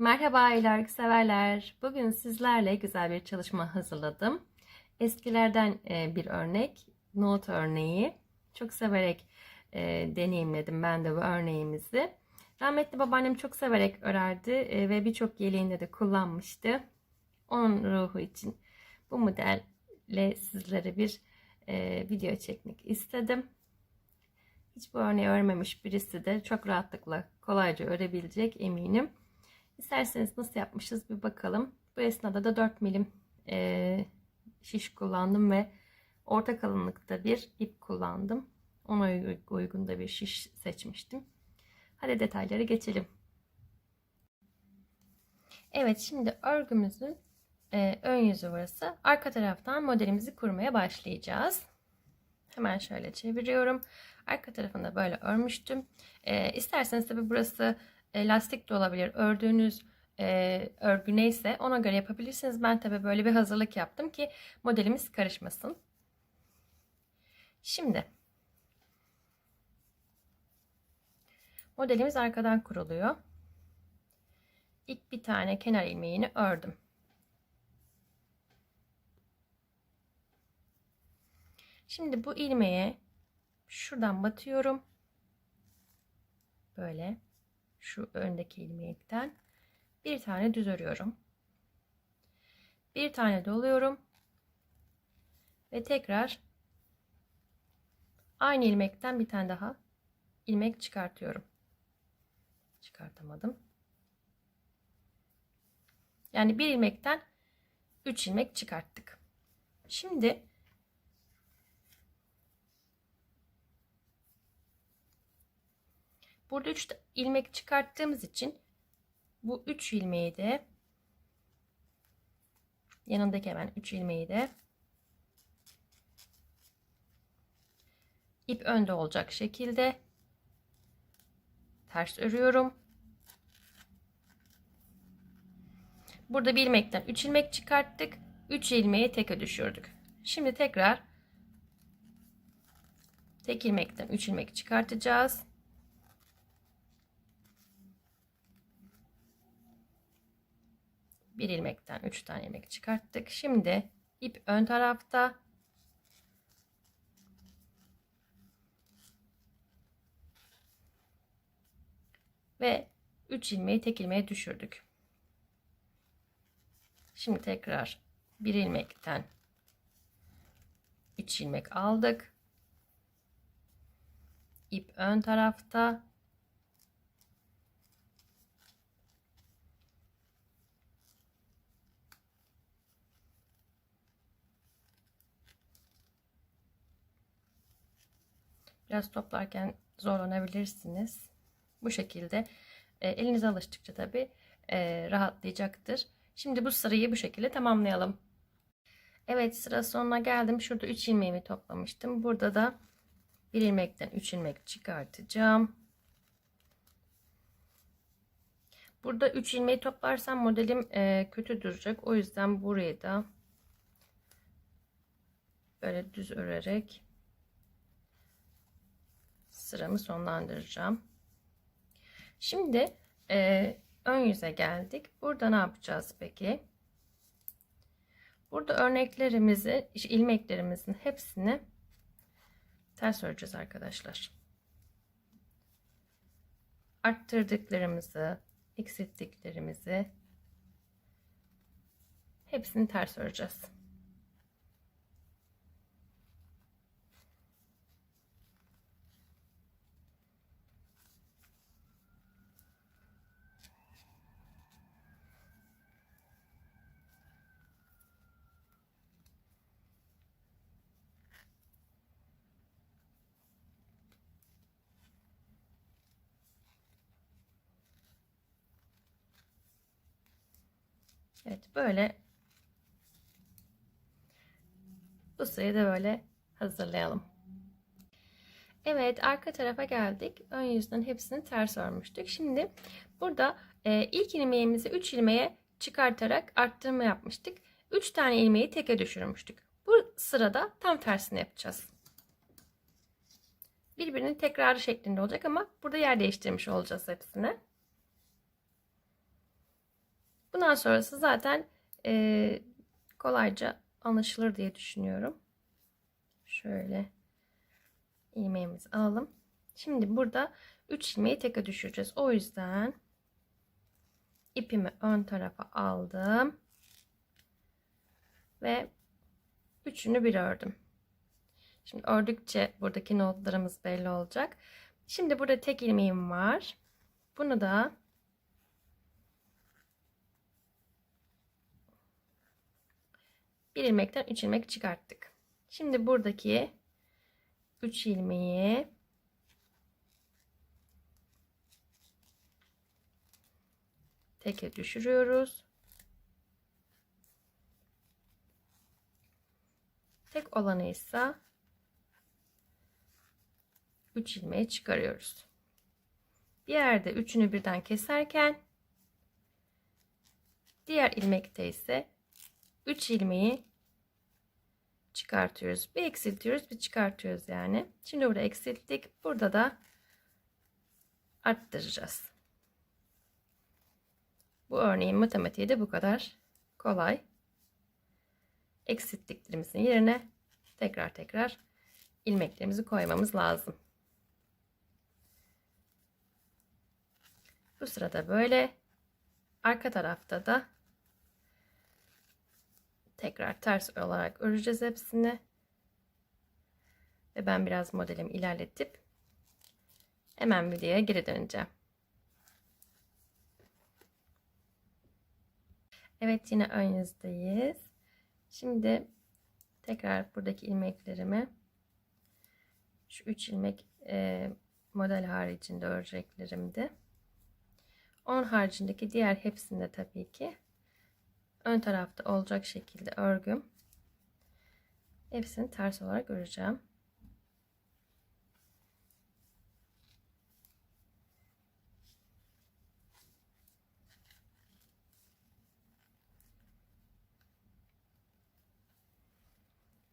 Merhaba el severler. Bugün sizlerle güzel bir çalışma hazırladım. Eskilerden e, bir örnek, not örneği. Çok severek e, deneyimledim ben de bu örneğimizi. Rahmetli babaannem çok severek örerdi e, ve birçok yeleğinde de kullanmıştı. Onun ruhu için bu modelle sizlere bir video çekmek istedim. Hiç bu örneği örmemiş birisi de çok rahatlıkla kolayca örebilecek eminim. İsterseniz nasıl yapmışız bir bakalım. Bu esnada da 4 milim e, şiş kullandım ve orta kalınlıkta bir ip kullandım. Ona uygun da bir şiş seçmiştim. Hadi detaylara geçelim. Evet şimdi örgümüzün e, ön yüzü burası. Arka taraftan modelimizi kurmaya başlayacağız. Hemen şöyle çeviriyorum. Arka tarafında böyle örmüştüm. E, isterseniz tabi burası lastik de olabilir. Ördüğünüz e, örgü neyse ona göre yapabilirsiniz. Ben tabi böyle bir hazırlık yaptım ki modelimiz karışmasın. Şimdi modelimiz arkadan kuruluyor. İlk bir tane kenar ilmeğini ördüm. Şimdi bu ilmeğe şuradan batıyorum. Böyle şu öndeki ilmekten bir tane düz örüyorum. Bir tane doluyorum. Ve tekrar aynı ilmekten bir tane daha ilmek çıkartıyorum. Çıkartamadım. Yani bir ilmekten 3 ilmek çıkarttık. Şimdi Burada 3 ilmek çıkarttığımız için bu 3 ilmeği de yanındaki hemen 3 ilmeği de ip önde olacak şekilde ters örüyorum. Burada bir ilmekten 3 ilmek çıkarttık. 3 ilmeği teke düşürdük. Şimdi tekrar tek ilmekten 3 ilmek çıkartacağız. Bir ilmekten 3 tane ilmek çıkarttık. Şimdi ip ön tarafta ve 3 ilmeği tek ilmeğe düşürdük. Şimdi tekrar bir ilmekten 3 ilmek aldık. İp ön tarafta Biraz toplarken zorlanabilirsiniz. Bu şekilde e, elinize alıştıkça tabi e, rahatlayacaktır. Şimdi bu sırayı bu şekilde tamamlayalım. Evet sıra sonuna geldim. Şurada 3 ilmeğimi toplamıştım. Burada da bir ilmekten 3 ilmek çıkartacağım. Burada 3 ilmeği toplarsam modelim e, kötü duracak. O yüzden burayı da böyle düz örerek sıramı sonlandıracağım. Şimdi e, ön yüze geldik. Burada ne yapacağız peki? Burada örneklerimizi, ilmeklerimizin hepsini ters öreceğiz arkadaşlar. Arttırdıklarımızı, eksilttiklerimizi hepsini ters öreceğiz. Evet böyle bu sırayı da böyle hazırlayalım. Evet arka tarafa geldik. Ön yüzden hepsini ters örmüştük. Şimdi burada e, ilk ilmeğimizi 3 ilmeğe çıkartarak arttırma yapmıştık. 3 tane ilmeği teke düşürmüştük. Bu sırada tam tersini yapacağız. Birbirinin tekrarı şeklinde olacak ama burada yer değiştirmiş olacağız hepsini. Bundan sonrası zaten e, kolayca anlaşılır diye düşünüyorum. Şöyle ilmeğimizi alalım. Şimdi burada 3 ilmeği teke düşüreceğiz. O yüzden ipimi ön tarafa aldım. Ve üçünü bir ördüm. Şimdi ördükçe buradaki notlarımız belli olacak. Şimdi burada tek ilmeğim var. Bunu da bir ilmekten 3 ilmek çıkarttık. Şimdi buradaki 3 ilmeği teke düşürüyoruz. Tek olanı ise 3 ilmeği çıkarıyoruz. Bir yerde üçünü birden keserken diğer ilmekte ise 3 ilmeği çıkartıyoruz. Bir eksiltiyoruz, bir çıkartıyoruz yani. Şimdi burada eksilttik. Burada da arttıracağız. Bu örneğin matematiği de bu kadar kolay. Eksilttiklerimizin yerine tekrar tekrar ilmeklerimizi koymamız lazım. Bu sırada böyle arka tarafta da tekrar ters olarak öreceğiz hepsini. Ve ben biraz modelimi ilerletip hemen videoya geri döneceğim. Evet yine ön yüzdeyiz. Şimdi tekrar buradaki ilmeklerimi şu 3 ilmek e, model haricinde öreceklerimdi. Onun haricindeki diğer hepsinde tabii ki ön tarafta olacak şekilde örgüm. Hepsini ters olarak öreceğim.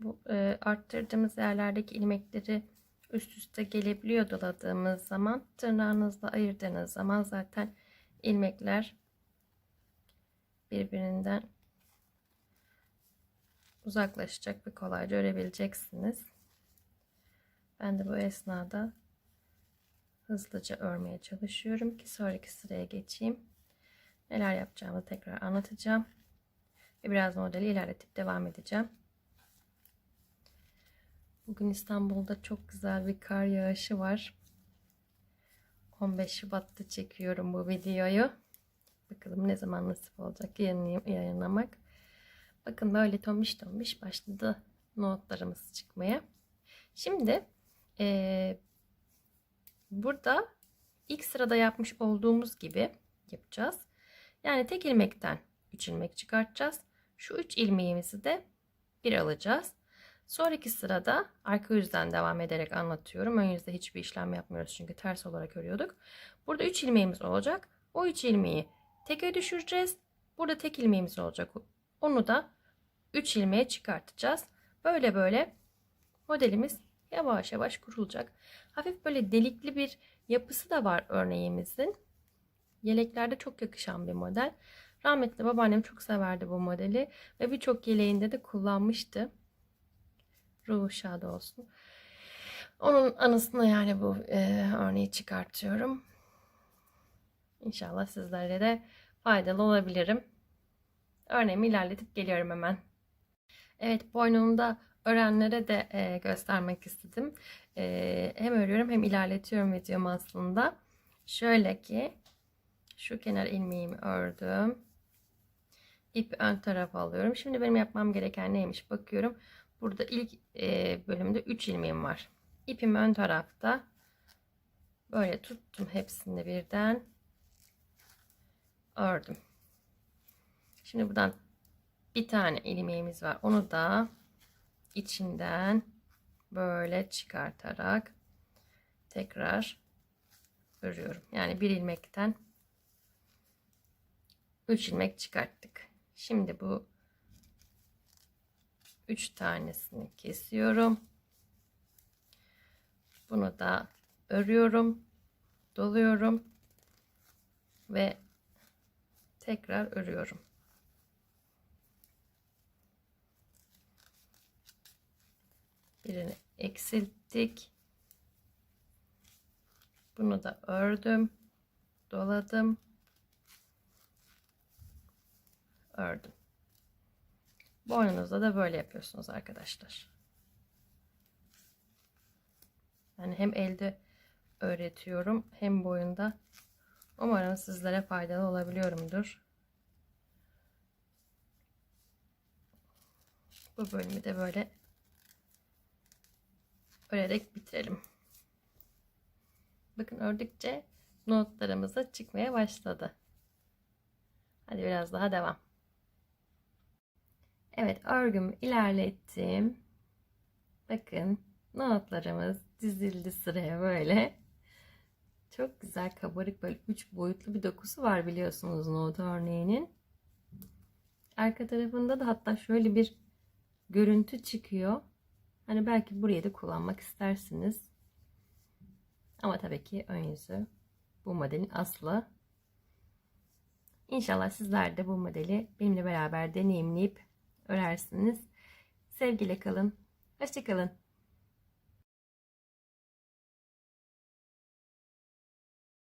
Bu e, arttırdığımız yerlerdeki ilmekleri üst üste gelebiliyor doladığımız zaman tırnağınızla ayırdığınız zaman zaten ilmekler birbirinden uzaklaşacak ve kolayca örebileceksiniz. Ben de bu esnada hızlıca örmeye çalışıyorum ki sonraki sıraya geçeyim. Neler yapacağımı tekrar anlatacağım. Ve biraz modeli ilerletip devam edeceğim. Bugün İstanbul'da çok güzel bir kar yağışı var. 15 Şubat'ta çekiyorum bu videoyu. Bakalım ne zaman nasip olacak yayınlamak. Bakın böyle tombiş tombiş başladı notlarımız çıkmaya. Şimdi e, burada ilk sırada yapmış olduğumuz gibi yapacağız. Yani tek ilmekten 3 ilmek çıkartacağız. Şu 3 ilmeğimizi de bir alacağız. Sonraki sırada arka yüzden devam ederek anlatıyorum. Ön yüzde hiçbir işlem yapmıyoruz çünkü ters olarak örüyorduk. Burada 3 ilmeğimiz olacak. O 3 ilmeği teke düşüreceğiz. Burada tek ilmeğimiz olacak. Onu da 3 ilmeğe çıkartacağız. Böyle böyle modelimiz yavaş yavaş kurulacak. Hafif böyle delikli bir yapısı da var örneğimizin. Yeleklerde çok yakışan bir model. Rahmetli babaannem çok severdi bu modeli ve birçok yeleğinde de kullanmıştı. Ruhu şad olsun. Onun anısına yani bu e, örneği çıkartıyorum. İnşallah sizlere de faydalı olabilirim. Örneğimi ilerletip geliyorum hemen. Evet boynumda örenlere de e, göstermek istedim. E, hem örüyorum hem ilerletiyorum videomu aslında. Şöyle ki şu kenar ilmeğimi ördüm. İpi ön tarafa alıyorum. Şimdi benim yapmam gereken neymiş bakıyorum. Burada ilk e, bölümde 3 ilmeğim var. İpimi ön tarafta böyle tuttum hepsini birden ördüm. Şimdi buradan bir tane ilmeğimiz var. Onu da içinden böyle çıkartarak tekrar örüyorum. Yani bir ilmekten 3 ilmek çıkarttık. Şimdi bu 3 tanesini kesiyorum. Bunu da örüyorum, doluyorum ve tekrar örüyorum. Birini eksilttik. Bunu da ördüm. Doladım. Ördüm. Boynunuzda da böyle yapıyorsunuz arkadaşlar. Yani hem elde öğretiyorum hem boyunda. Umarım sizlere faydalı olabiliyorumdur. Bu bölümü de böyle örerek bitirelim. Bakın ördükçe notlarımız da çıkmaya başladı. Hadi biraz daha devam. Evet örgümü ilerlettim. Bakın notlarımız dizildi sıraya böyle. Çok güzel kabarık böyle üç boyutlu bir dokusu var biliyorsunuz not örneğinin. Arka tarafında da hatta şöyle bir görüntü çıkıyor. Hani belki burayı da kullanmak istersiniz. Ama tabii ki ön yüzü bu modelin aslı. İnşallah sizler de bu modeli benimle beraber deneyimleyip örersiniz. Sevgiyle kalın. Hoşçakalın.